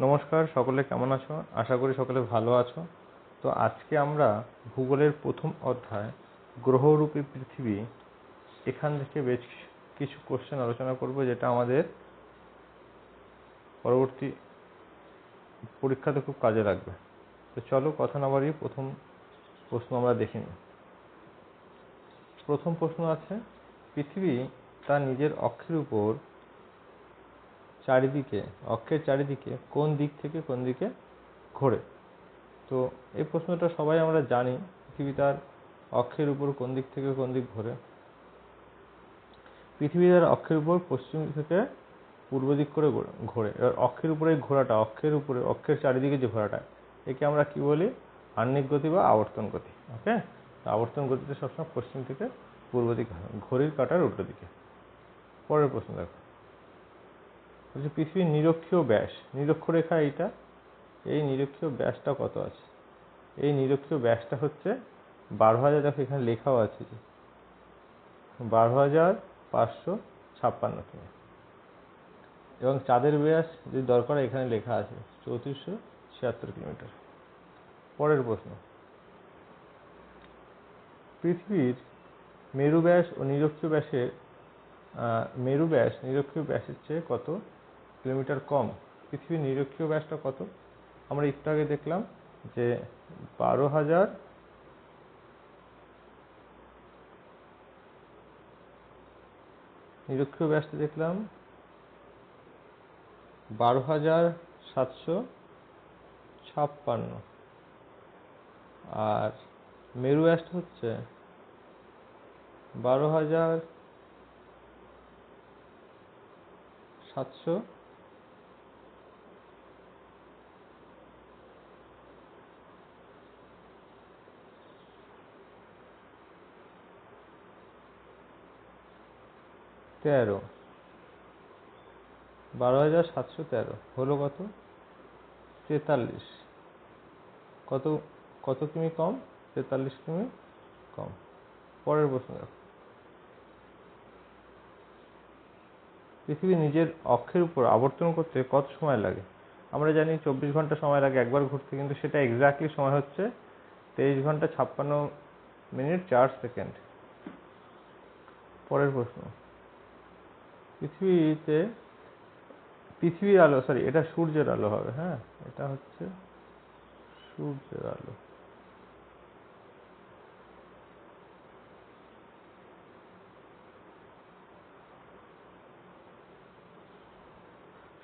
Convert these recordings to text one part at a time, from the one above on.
নমস্কার, সকলে কেমন আছো? আশা করি সকলে ভালো আছো। তো আজকে আমরা ভূগোলের প্রথম অধ্যায়, গ্রহরূপী পৃথিবী, এখান থেকে বেশ কিছু কোশ্চেন আলোচনা করব, যেটা আমাদের পরবর্তী পরীক্ষাতে খুব কাজে লাগবে। তো চলো কথা না বাড়িয়ে প্রথম প্রশ্ন আমরা দেখে নিই। প্রথম প্রশ্ন আছে, পৃথিবী তার নিজের অক্ষের উপর চারিদিকে, অক্ষের চারিদিকে, কোন দিক থেকে কোন দিকে ঘোরে। তো এই প্রশ্নটা সবাই আমরা জানি পৃথিবী তার অক্ষের উপর কোন দিক থেকে কোন দিক ঘোরে। পৃথিবী তার অক্ষের উপর পশ্চিম থেকে পূর্ব দিক করে ঘোরে- এবার অক্ষের উপরে ঘোরাটা, অক্ষের উপরে, অক্ষের চারিদিকে যে ঘোরাটা, একে আমরা কি বলি? আহ্নিক গতি বা আবর্তন গতি, ওকে? আবর্তন গতিতে সবসময় পশ্চিম থেকে পূর্ব দিকে ঘড়ির কাঁটার উল্টো দিকে। পরের প্রশ্ন দেখো। বলছে, পৃথিবীর নিরক্ষীয় ব্যাস। নিরক্ষরেখা এইটা। এই নিরক্ষীয় ব্যাসটা কত আছে? এই নিরক্ষীয় ব্যাসটা হচ্ছে বারো হাজার দেখো এখানে লেখাও আছে যে বারো হাজার পাঁচশো ছাপ্পান্ন কিমি এবং চাঁদের ব্যাস যদি দরকার এখানে লেখা আছে, চৌত্রিশশো ছিয়াত্তর কিলোমিটার। পরের প্রশ্ন। পৃথিবীর মেরু ব্যাস ও নিরক্ষীয় ব্যাসের মেরু ব্যাস নিরক্ষীয় ব্যাসের চেয়ে কত কিলোমিটার কম, পৃথিবীর নিরক্ষীয় ব্যাসটা কত? আমরা একটু আগে দেখলাম যে বারো হাজার নিরক্ষীয় ব্যাসটা দেখলাম, বারো হাজার সাতশো ছাপ্পান্ন। আর মেরু ব্যাসটা হচ্ছে বারো হাজার সাতশো তেরো। বারো হাজার সাতশো তেরো। হলো কত? তেতাল্লিশ। কত কত কিমি কম? তেতাল্লিশ কিমি কম। পরের প্রশ্ন দেখো। পৃথিবী নিজের অক্ষের উপর আবর্তন করতে কত সময় লাগে? আমরা জানি চব্বিশ ঘণ্টা সময় লাগে একবার ঘুরতে, কিন্তু সেটা এক্স্যাক্টলি সময় হচ্ছে তেইশ ঘণ্টা ছাপ্পান্ন মিনিট চার সেকেন্ড। পরের প্রশ্ন। পৃথিবীতে, পৃথিবীর আলো সরি এটা সূর্যের আলো হবে হ্যাঁ? এটা হচ্ছে সূর্যের আলো।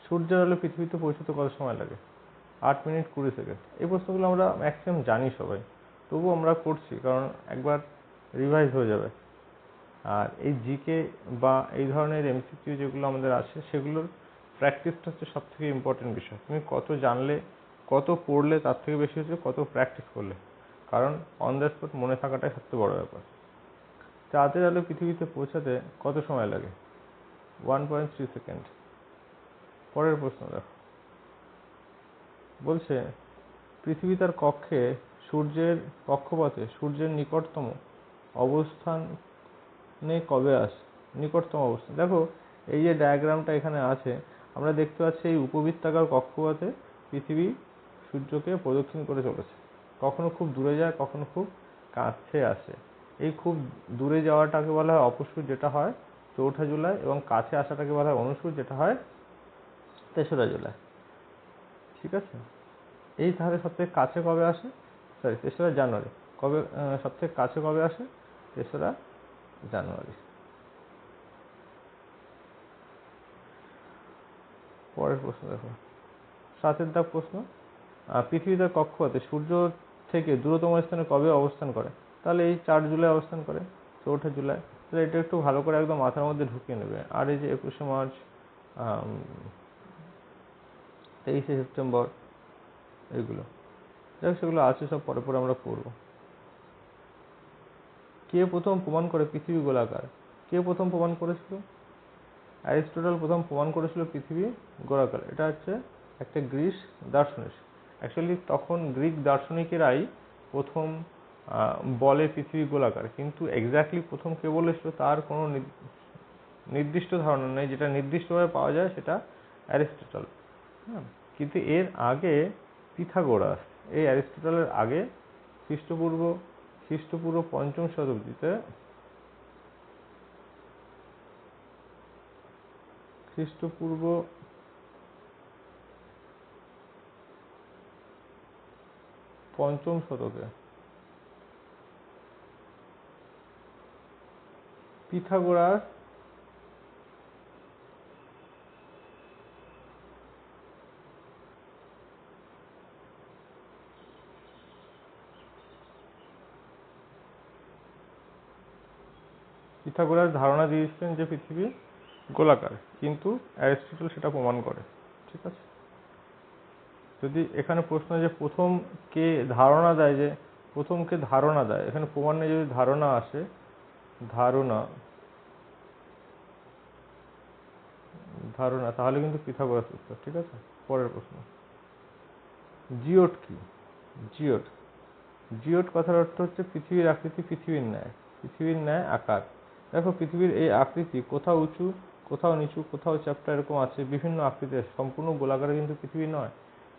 সূর্যের আলো পৃথিবীতে পৌঁছতে কত সময় লাগে? আট মিনিট কুড়ি সেকেন্ড। এই প্রশ্নগুলো আমরা ম্যাক্সিমাম জানি সবাই। তবুও আমরা করছি, কারণ একবার রিভাইজ হয়ে যাবে। আর এই জিকে বা এই ধরনের এমসিকিউ যেগুলো আমাদের আছে, সেগুলোর প্র্যাকটিসটা হচ্ছে সব থেকে ইম্পর্টেন্ট বিষয়। তুমি কত জানলে, কত পড়লে তার থেকে বেশি হচ্ছে কত প্র্যাকটিস করলে। কারণ অন দ্য স্পট মনে থাকাটাই সবচেয়ে বড় ব্যাপার। চাঁদের আলো পৃথিবীতে পৌঁছাতে কত সময় লাগে? ওয়ান পয়েন্ট থ্রি সেকেন্ড পরের প্রশ্ন দেখো। বলছে, পৃথিবী তার কক্ষে সূর্যের কক্ষপথে সূর্যের নিকটতম অবস্থানে কবে আসে, নিকটতম অবস্থান দেখো, এই যে ডায়াগ্রামটা এখানে আছে, আমরা দেখতে পাচ্ছি এই উপবৃত্তাকার কক্ষপথে পৃথিবী সূর্যকে প্রদক্ষিণ করে চলেছে। কখনো খুব দূরে যায়, কখনো খুব কাছে আসে। এই খুব দূরে যাওয়াটাকে বলা হয় অপসূর যেটা হয় চৌঠা জুলাই, এবং কাছে আসাটাকে বলা হয় অনুসূর যেটা হয় তেসরা জুলাই। ঠিক আছে? এই তাহলে সবথেকে কাছে কবে আসে? সরি তেসরা জানুয়ারি। কবে সবথেকে কাছে কবে আসে? তেসরা জানুয়ারি। পরের প্রশ্ন দেখো। সাতের দাগ প্রশ্ন পৃথিবী তার কক্ষপথে সূর্য থেকে দূরতম স্থানে কবে অবস্থান করে? তাহলে এই চার জুলাই অবস্থান করে, চৌঠা জুলাই। তাহলে এটা একটু ভালো করে একদম মাথার মধ্যে ঢুকিয়ে নেবে। আর এই যে একুশে মার্চ তেইশে সেপ্টেম্বর, এগুলো। যাই সেগুলো আছে, সব পরে পরে আমরা পড়ব। কে প্রথম প্রমাণ করে পৃথিবী গোলাকার? কে প্রথম প্রমাণ করেছিল? অ্যারিস্টটল প্রথম প্রমাণ করেছিল পৃথিবী গোলাকার। এটা হচ্ছে একটা গ্রিস দার্শনিক। অ্যাকচুয়ালি তখন গ্রিক দার্শনিকেরাই প্রথম বলে পৃথিবী গোলাকার। কিন্তু এক্স্যাক্টলি প্রথম কে বলেছিল তার কোনো নির্দিষ্ট ধারণা নেই। যেটা নির্দিষ্টভাবে পাওয়া যায় সেটা অ্যারিস্টটল। হ্যাঁ? কিন্তু এর আগে পিথাগোরাস, এই অ্যারিস্টটলের আগে খ্রিস্টপূর্ব খ্রিস্টপূর্ব পঞ্চম শতাব্দীতে খ্রিস্টপূর্ব পঞ্চম শতকে পিথাগোরাস পিথাগোরাস ধারণা দিয়েছিলেন যে পৃথিবী গোলাকার, কিন্তু অ্যারিস্টটল সেটা প্রমাণ করে, ঠিক আছে? যদি এখানে প্রশ্ন যে প্রথম কে ধারণা দেয় যে, প্রথম কে ধারণা দেয়, এখানে প্রমাণে যদি ধারণা আসে, ধারণা ধারণা, তাহলে কিন্তু পিথাগোরাস উত্তর, ঠিক আছে? পরের প্রশ্ন। জিওট কি? জিওট। জিওট কথার অর্থ হচ্ছে পৃথিবীর আকৃতি পৃথিবীর ন্যায় পৃথিবীর ন্যায় আকার। দেখো পৃথিবীর এই আকৃতি কোথাও উঁচু, কোথাও নিচু, কোথাও চ্যাপ্টা এরকম আছে, বিভিন্ন আকৃতি সম্পূর্ণ গোলাকারে কিন্তু পৃথিবী নয়।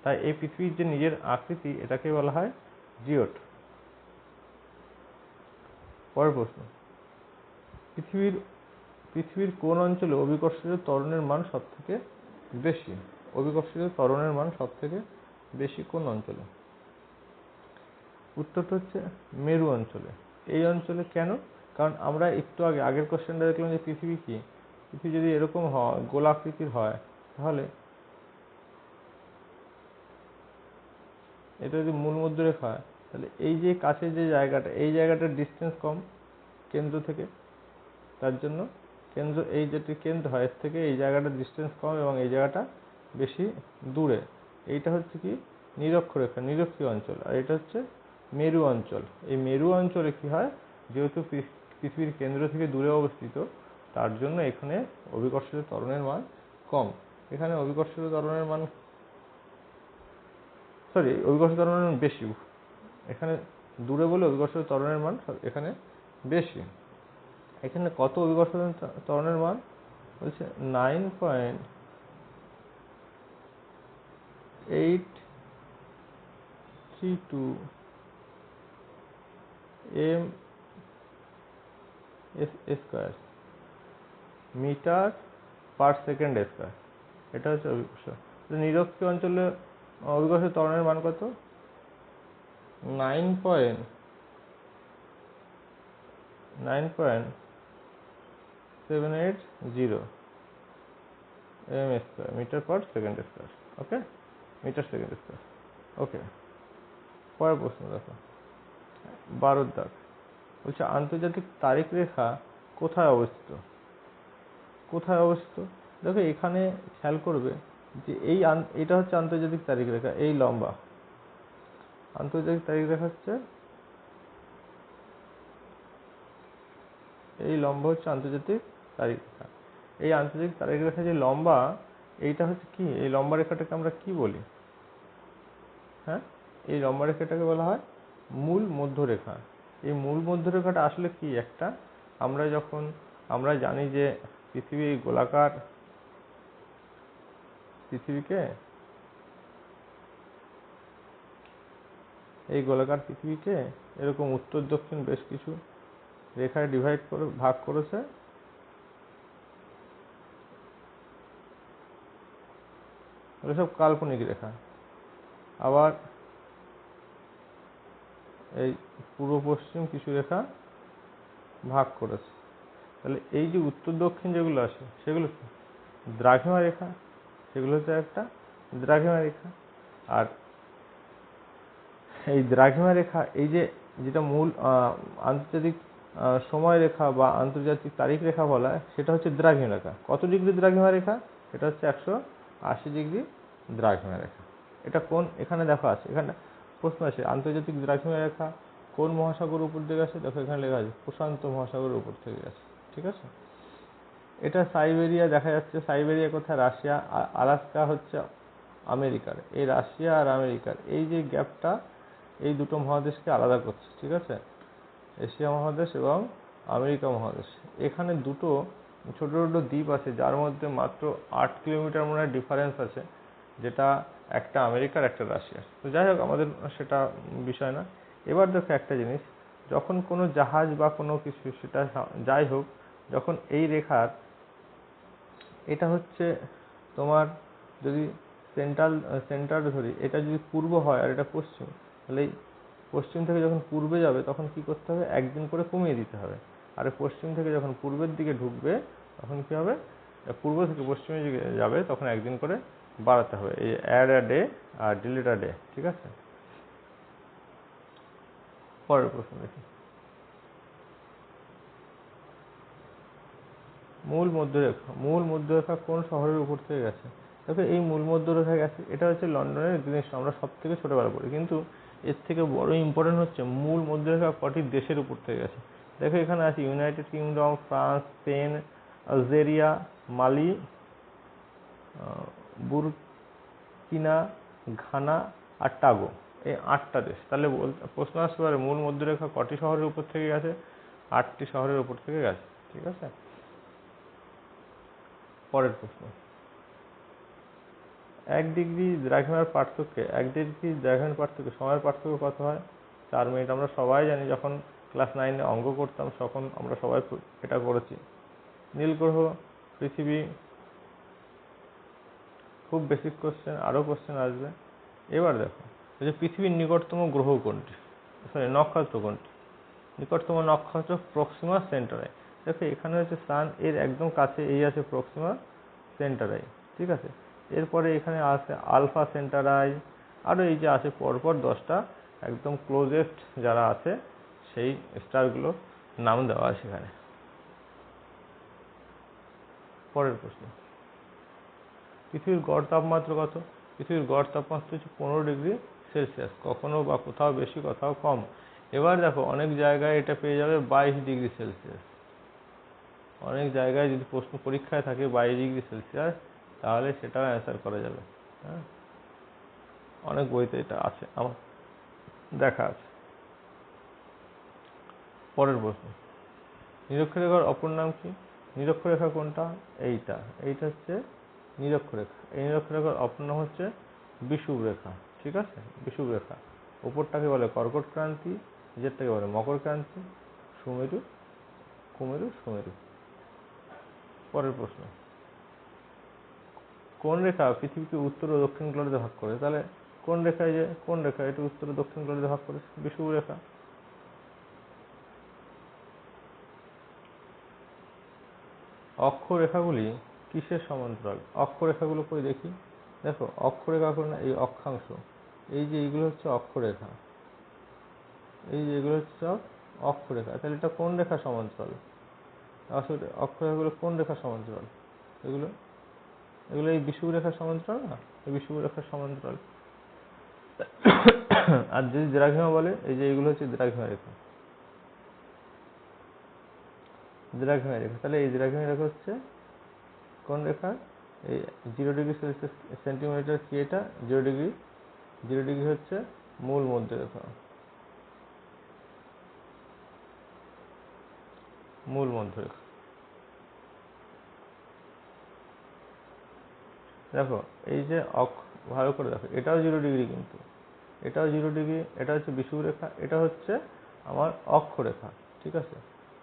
তাই এই পৃথিবীর যে নিজের আকৃতি এটাকে বলা হয় জিওট। পরের প্রশ্ন। পৃথিবীর পৃথিবীর কোন অঞ্চলে অভিকর্ষজ ত্বরণের মান সব থেকে বেশি? অভিকর্ষজ ত্বরণের মান সব থেকে বেশি কোন অঞ্চলে? উত্তরটা হচ্ছে মেরু অঞ্চলে। এই অঞ্চলে কেন? কারণ আমরা একটু আগে, আগের কোশ্চেনটা দেখলাম যে পৃথিবী কি? পৃথিবী যদি এরকম হয় গোলাকৃতির হয়, তাহলে এটা যদি মূল মধ্যরেখা হয়, তাহলে এই যে কাছে যে জায়গাটা, এই জায়গাটার ডিস্টেন্স কম কেন্দ্র থেকে। তার জন্য কেন্দ্র, এই যেটি কেন্দ্র হয়, এর থেকে এই জায়গাটার ডিস্টেন্স কম এবং এই জায়গাটা বেশি দূরে। এইটা হচ্ছে কি? নিরক্ষরেখা, নিরক্ষীয় অঞ্চল। আর এটা হচ্ছে মেরু অঞ্চল। এই মেরু অঞ্চলে কি হয়? যেহেতু পৃথিবীর কেন্দ্র থেকে দূরে অবস্থিত, তার জন্য এখানে অভিকর্ষজ ত্বরণের মান কম। এখানে অভিকর্ষজ ত্বরণের মান সরি অভিকর্ষ ত্বরণের মান বেশি। এখানে দূরে বলে অভিকর্ষজ ত্বরণের মান এখানে বেশি। এখানে কত অভিকর্ষ ত্বরণের মান? বলছে nine point eight three two m square. Metre per second square. এটা হচ্ছে অভিকর্ষ। নিরক্ষীয় অঞ্চলে অভিকর্ষ ত্বরণের মান কত? Nine point nine point seven eight zero m square, metre per second square, okay? Metre second square, okay. পরের প্রশ্ন দেখো। বারোর দাগ। বলছে, আন্তর্জাতিক তারিখ রেখা কোথায় অবস্থিত? কোথায় অবস্থিত? দেখো, এখানে খেয়াল করবে যে এই এটা হচ্ছে আন্তর্জাতিক তারিখ রেখা, এই লম্বা। আন্তর্জাতিক তারিখ রেখা হচ্ছে, এই লম্বা হচ্ছে আন্তর্জাতিক তারিখ রেখা। এই আন্তর্জাতিক তারিখ রেখা যে লম্বা, এইটা হচ্ছে কি? এই লম্বা রেখাটাকে আমরা কি বলি? হ্যাঁ? এই লম্বা রেখাটাকে বলা হয় মূল মধ্যরেখা। এই মূল মধ্যরেখাটা আসলে কি একটা? আমরা যখন, আমরা জানি যে পৃথিবী গোলাকার পৃথিবীকে, এই গোলাকার পৃথিবীকে এরকম উত্তর দক্ষিণ বেশ কিছু রেখায় ডিভাইড করে, ভাগ করেছে। এগুলো সব কাল্পনিক রেখা। আবার এই পূর্ব পশ্চিম কিছু রেখা ভাগ করেছে। তাহলে এই যে উত্তর দক্ষিণ যেগুলো আছে, সেগুলো দ্রাঘিমা রেখা, সেগুলো হচ্ছে একটা দ্রাঘিমা রেখা। আর এই দ্রাঘিমা রেখা, এই যে যেটা মূল আন্তর্জাতিক সময় রেখা বা আন্তর্জাতিক তারিখ রেখা বলা হয় সেটা হচ্ছে দ্রাঘিমা রেখা। কত ডিগ্রি দ্রাঘিমা রেখা? এটা হচ্ছে একশো আশি ডিগ্রি দ্রাঘিমা রেখা। এটা কোন? এখানে দেখো আছে। এখানে প্রশ্ন আছে আন্তর্জাতিক দ্রাঘিমা রেখা কোন মহাসাগরের উপর থেকে আসে? দেখো এখানে লেখা আছে, প্রশান্ত মহাসাগরের উপর থেকে আসে, ঠিক আছে? এটা সাইবেরিয়া, দেখা যাচ্ছে সাইবেরিয়া কোথায়? রাশিয়া আলাস্কা হচ্ছে আমেরিকার, এই রাশিয়া আর আমেরিকার, এই যে গ্যাপটা এই দুটো মহাদেশকে আলাদা করছে, ঠিক আছে? এশিয়া মহাদেশ এবং আমেরিকা মহাদেশ, এখানে দুটো ছোটো ছোটো দ্বীপ আছে, যার মধ্যে মাত্র আট কিলোমিটার মনে হয় ডিফারেন্স আছে, যেটা একটা আমেরিকার, একটা রাশিয়ার। তো যাই হোক, আমাদের সেটা বিষয় না। এবার দেখো একটা জিনিস, যখন কোনো জাহাজ বা কোনো কিছু সেটা যাই হোক, যখন এই রেখার, এটা হচ্ছে তোমার যদি সেন্ট্রাল, সেন্টার ধরি, এটা যদি পূর্ব হয় আর এটা পশ্চিম, তাহলে পশ্চিম থেকে যখন পূর্বে যাবে, তখন কি করতে হবে? একদিন করে কমিয়ে দিতে হবে। আর পশ্চিম থেকে যখন পূর্বের দিকে ঢুকবে, তখন কি হবে? পূর্ব থেকে পশ্চিমের দিকে যাবে, তখন একদিন করে বাড়াতে হবে। এই অ্যাড আ ডে আর ডিলিট আ ডে ঠিক আছে? পরের প্রশ্ন দেখি। মূল মধ্যরেখা মূল মধ্যরেখা কোন শহরের উপর থেকে গেছে? দেখো, এই মূল মধ্যরেখা গেছে, এটা হচ্ছে লন্ডনের গ্রিনিচ আমরা সব থেকে ছোটোবেলা পড়ি। কিন্তু এর থেকে বড় ইম্পর্টেন্ট হচ্ছে মূল মধ্যরেখা কটি দেশের উপর থেকে গেছে। দেখো, এখানে আছে United Kingdom France Spain Algeria Mali Burkina, Ghana আর টাগো। এই আটটা দেশ। তাহলে প্রশ্ন আসতে পারে, মূল মধ্যরেখা কটি শহরের উপর থেকে গেছে? আটটি শহরের উপর থেকে গেছে, ঠিক আছে? পরের প্রশ্ন। এক ডিগ্রি দ্রাঘিমার পার্থক্যে, এক ডিগ্রি দ্রাঘিমার পার্থক্য সময়ের পার্থক্য কত হয়? চার মিনিট। আমরা সবাই জানি যখন ক্লাস নাইনে অঙ্ক করতাম, তখন আমরা সবাই এটা করেছি। নীলগ্রহ পৃথিবী খুব বেসিক কোশ্চেন আরও কোশ্চেন আসবে। এবার দেখো যে পৃথিবীর নিকটতম গ্রহ কোনটি? সরি নক্ষত্র কোনটি? নিকটতম নক্ষত্র প্রক্সিমা সেন্টারাই দেখো, এখানে হচ্ছে সান এর একদম কাছে এই আছে প্রক্সিমা সেন্টারাই ঠিক আছে? এরপরে এখানে আছে আলফা সেন্টারাই আরও এই যে আছে পরপর দশটা একদম ক্লোজেস্ট যারা আছে, সেই স্টারগুলো নাম দেওয়া আছে এখানে। পরের প্রশ্ন। পৃথিবীর গড় তাপমাত্রা কত? পৃথিবীর গড় তাপমাত্রা হচ্ছে পনেরো ডিগ্রি সেলসিয়াস। কখনো বা কোথাও বেশি, কোথাও কম। এবার দেখো, অনেক জায়গায় এটা পেয়ে যাবে বাইশ ডিগ্রি সেলসিয়াস। অনেক জায়গায় যদি প্রশ্ন পরীক্ষায় থাকে বাইশ ডিগ্রি সেলসিয়াস, তাহলে সেটাও অ্যান্সার করা যাবে। হ্যাঁ? অনেক বইতে এটা আছে। আমার দেখা আছে। পরের প্রশ্ন। নিরক্ষরেখার অপর নাম কি? নিরক্ষরেখা কোনটা? এইটা। এইটা হচ্ছে নিরক্ষরেখা। এই নিরক্ষরেখার অপর নাম হচ্ছে বিষুব রেখা ঠিক আছে? বিষুব রেখা উপরটাকে বলে কর্কট ক্রান্তি, নিচেরটাকে বলে মকর ক্রান্তি, সুমেরু, কুমেরু, সুমেরু। পরের প্রশ্ন। কোন রেখা পৃথিবীকে উত্তর ও দক্ষিণ গোলার্ধে ভাগ করে? তাহলে কোন রেখায় যে, কোন রেখা এটা উত্তর ও দক্ষিণ গোলার্ধে ভাগ করে? বিষুব রেখা অক্ষরেখাগুলি কিসের সমান্তরাল? অক্ষরেখাগুলো কই দেখি। দেখো, অক্ষরেখা করে না, এই অক্ষাংশ। এই যে এইগুলো হচ্ছে অক্ষরেখা। এই যে এগুলো হচ্ছে সব অক্ষরেখা। তাহলে এটা কোন রেখা সমান্তরাল? আসলে অক্ষরেখাগুলো কোন রেখা সমান্তরাল? এগুলো? এগুলো এই বিষুব রেখার সমান্তরাল না? এই বিষুব রেখার সমান্তরাল। আর যদি দ্রাঘিমা বলে, এই যে এগুলো হচ্ছে দ্রাঘিমা রেখা। দ্রাঘিমা রেখা। তাহলে এই দ্রাঘিমা রেখা হচ্ছে কোন রেখা? এই জিরো ডিগ্রি সেলসিয়াস সেন্টিমিটার কি এটা? জিরো ডিগ্রি জিরো ডিগ্রি হচ্ছে মূল মধ্যরেখা মূল মধ্যরেখা দেখো, এই যে অক্ষ ভালো করে দেখো, এটাও জিরো ডিগ্রি কিন্তু। এটাও জিরো ডিগ্রি এটা হচ্ছে বিষুব রেখা, এটা হচ্ছে আমার অক্ষরেখা ঠিক আছে?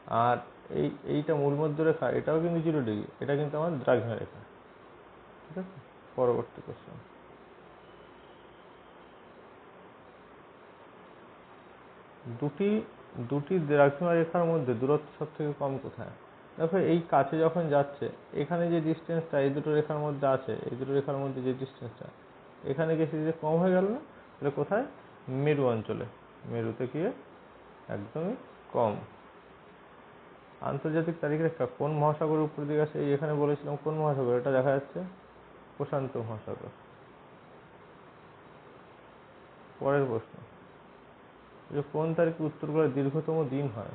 আর এই, এইটা মূল মধ্যরেখা এটাও কিন্তু জিরো ডিগ্রি এটা কিন্তু আমার দ্রাঘিমা রেখা। ঠিক আছে? পরবর্তী কোশ্চেন দুটি দুটি দ্রাঘিমা রেখার মধ্যে দূরত্ব সব থেকে কম কোথায়? দেখো, এই কাছে যখন যাচ্ছে, এখানে যে ডিস্টেন্সটা এই দুটো রেখার মধ্যে আছে, এই দুটো রেখার মধ্যে যে ডিস্টেন্সটা এখানে গিয়ে সেটা কম হয়ে গেল না? তাহলে কোথায়? মেরু অঞ্চলে। মেরুতে গিয়ে একদমই কম। আন্তর্জাতিক তারিখ রেখা কোন মহাসাগরের উপর দিকে আছে এখানে বলেছিলাম কোন মহাসাগর? এটা দেখা যাচ্ছে প্রশান্ত মহাসাগর। পরের প্রশ্ন। যে কোন তারিখে উত্তর গোলার দীর্ঘতম দিন হয়?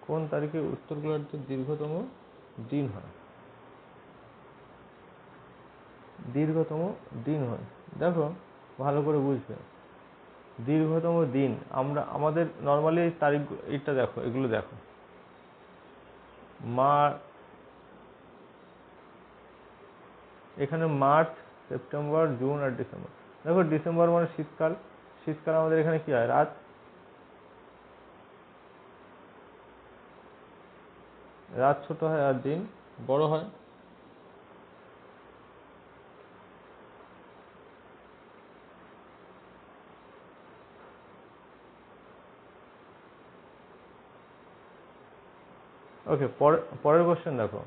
কোন তারিখে উত্তর গোলার্ধের দীর্ঘতম দিন হয়? দীর্ঘতম দিন হয়। দেখো, ভালো করে বুঝবে। দীর্ঘতম দিন, আমরা, আমাদের নর্মালি তারিখ, এইটা দেখো, এগুলো দেখো। মা এখানে মার্চ, সেপ্টেম্বর, জুন আর ডিসেম্বর। দেখো ডিসেম্বর মানে শীতকাল। শীতকাল আমাদের এখানে কি হয়? রাত। রাত ছোট হয় আর দিন। বড় হয়। ওকে পরের কোশ্চেন দেখো।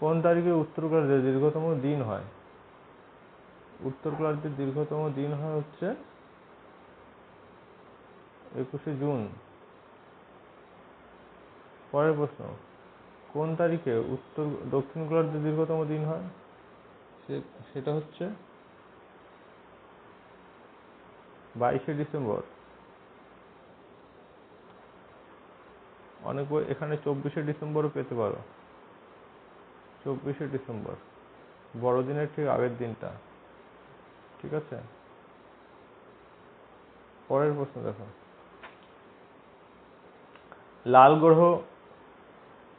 কোন তারিখে উত্তর গোলার্ধে দীর্ঘতম দিন হয়? উত্তর গোলার্ধের দীর্ঘতম দিন হয় হচ্ছে একুশে জুন। পরের প্রশ্ন, কোন তারিখে উত্তর, দক্ষিণ গোলার্ধে দীর্ঘতম দিন হয়? সেটা হচ্ছে বাইশে ডিসেম্বর। অনেক বই এখানে চব্বিশে ডিসেম্বরও পেতে পারো। চব্বিশে ডিসেম্বর। বড়দিনের ঠিক আগের দিনটা। ঠিক আছে? পরের প্রশ্ন দেখো। লাল গ্রহ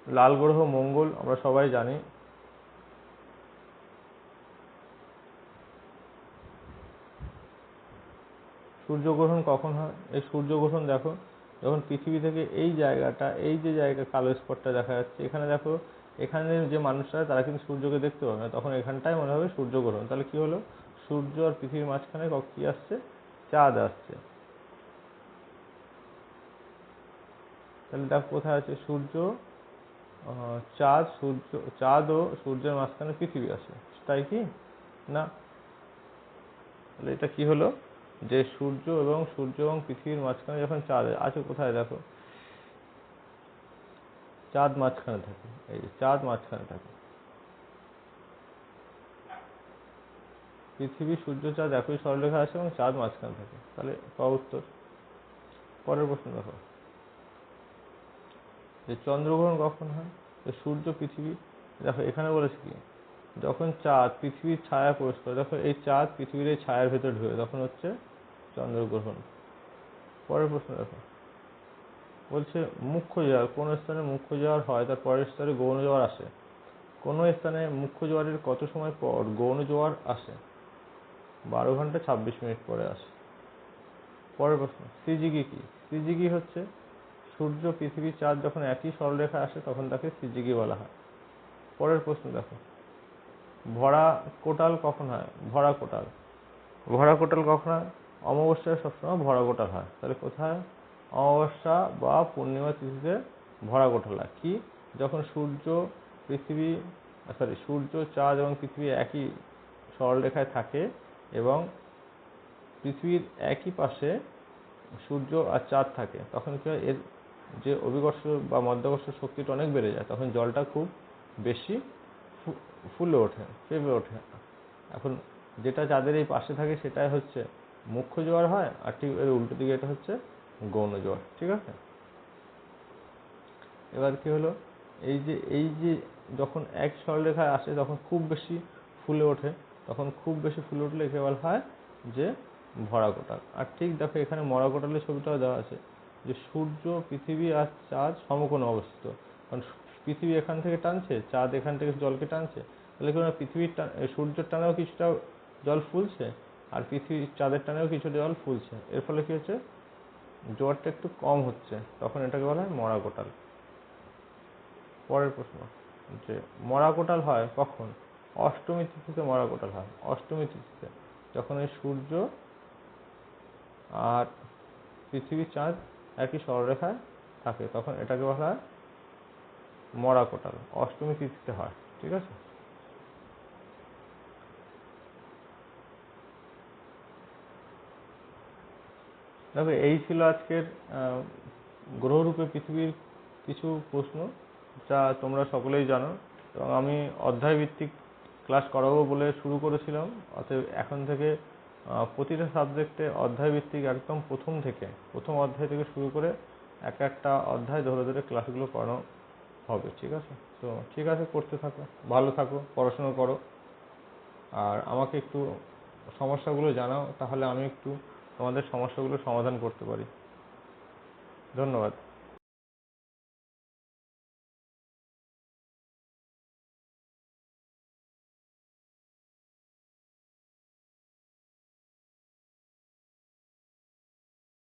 লাল গ্রহ, মঙ্গল, আমরা সবাই জানি। সূর্যগ্রহণ কখন হয়? এই সূর্যগ্রহণ দেখো। যখন পৃথিবী থেকে এই জায়গাটা, এই যে জায়গা কালো স্পটটা দেখা যাচ্ছে, এখানে দেখো, এখানে যে মানুষরা, তারা কিন্তু সূর্যকে দেখতে পাবে না। তখন এখানটাই মনে হবে সূর্যগ্রহণ তাহলে কি হলো? সূর্য আর পৃথিবীর মাঝখানে কি আসছে? চাঁদ আসছে। তাহলে দেখো কোথায় আছে সূর্য? চাঁদ সূর্য, চাঁদ ও সূর্যের মাঝখানে পৃথিবী আছে। তাই কি? না? তাহলে এটা কি হলো? যে সূর্য এবং সূর্য এবং পৃথিবীর মাঝখানে যখন চাঁদ আছে কোথায় দেখো? চাঁদ মাঝখানে থাকে। এই যে চাঁদ মাঝখানে থাকে। পৃথিবী, সূর্য, চাঁদ একই সরলরেখা আছে এবং চাঁদ মাঝখানে থাকে। তাহলে ক উত্তর? পরের প্রশ্ন দেখো। যে চন্দ্রগ্রহণ কখন হয়? সূর্য, পৃথিবী, দেখো এখানে বলেছে কি? যখন চাঁদ, পৃথিবীর ছায়া প্রবেশ করে দেখো এই চাঁদ পৃথিবীর এই ছায়ার ভেতর ঢুকে, তখন হচ্ছে চন্দ্রগ্রহণ। পরের প্রশ্ন দেখো। বলছে মুখ্য জোয়ার, কোন স্থানে মুখ্য জোয়ার হয়? তার পরের স্তরে গৌণ জোয়ার আসে। কোন স্থানে মুখ্য জোয়ারের কত সময় পর গৌণ জোয়ার আসে? বারো ঘণ্টা ছাব্বিশ মিনিট পরে আসে। পরের প্রশ্ন, সিজিগি কি? সিজিগি হচ্ছে সূর্য পৃথিবী চাঁদ যখন একই সরলরেখা আসে, তখন তাকে সিজিগি বলা হয়। পরের প্রশ্ন দেখো। ভরা কোটাল কখন হয়? ভরা কোটাল। ভরা কোটাল কখন হয়? অমাবস্যায় সবসময় ভরা কোটাল হয়। তাহলে কোথায়? অমাবস্যা বা পূর্ণিমা তিথিতে ভরা কোটাল হয়। কি? যখন সূর্য পৃথিবী সরি সূর্য, চাঁদ এবং পৃথিবী একই সরলরেখায় থাকে এবং পৃথিবীর একই পাশে সূর্য আর চাঁদ থাকে, তখন কি হয়? এর যে অভিকর্ষ বা মধ্যাকর্ষ শক্তিটা অনেক বেড়ে যায়, তখন জলটা খুব বেশি ফুলে ওঠে চেপে ওঠে। এখন যেটা যাদের এই পাশে থাকে সেটাই হচ্ছে মুখ্য জোয়ার হয়, আর ঠিক এর উল্টো দিকে এটা হচ্ছে গৌণ জোয়ার, ঠিক আছে? এবার কি হলো? এই যে এই যে যখন এক সরলরেখায় আসে তখন খুব বেশি ফুলে ওঠে, তখন খুব বেশি ফুলে উঠলে একে বলা হয় যে ভরা কোটাল আর ঠিক দেখো এখানে মরা কোটালের ছবিটাও দেওয়া আছে যে সূর্য, পৃথিবী আর চাঁদ সমকোণে অবস্থিত। কারণ পৃথিবী এখান থেকে টানছে, চাঁদ এখান থেকে জলকে টানছে, তাহলে কি পৃথিবীর টান সূর্যের টানেও কিছুটা জল ফুলছে আর পৃথিবী চাঁদের টানেও কিছুটা জল ফুলছে, এর ফলে কি হচ্ছে? জোয়ারটা একটু কম হচ্ছে, তখন এটাকে বলা হয় মরা কোটাল। পরের প্রশ্ন, যে মরা কোটাল হয় কখন? অষ্টমী তিথিতে মরা কোটাল হয়। অষ্টমী তিথিতে যখন এই সূর্য আর পৃথিবী চাঁদ একই সরলরেখায় থাকে, তখন এটাকে বলা হয় মরা কোটাল, অষ্টমী তিথিতে হয়, ঠিক আছে? দেখো, এই ছিল আজকের গ্রহরূপে পৃথিবীর কিছু প্রশ্ন যা তোমরা সকলেই জানো এবং আমি অধ্যায় ভিত্তিক ক্লাস করাবো বলে শুরু করেছিলাম। অতএব এখন থেকে প্রতিটা সাবজেক্টে অধ্যায় ভিত্তিক একদম প্রথম থেকে, প্রথম অধ্যায় থেকে শুরু করে এক একটা অধ্যায় ধরে ধরে ক্লাসগুলো করানো হবে, ঠিক আছে? তো ঠিক আছে করতে থাকো, ভালো থাকো, পড়াশুনো করো। আর আমাকে একটু সমস্যাগুলো জানাও, তাহলে আমি একটু তোমাদের সমস্যাগুলো সমাধান করতে পারি। ধন্যবাদ।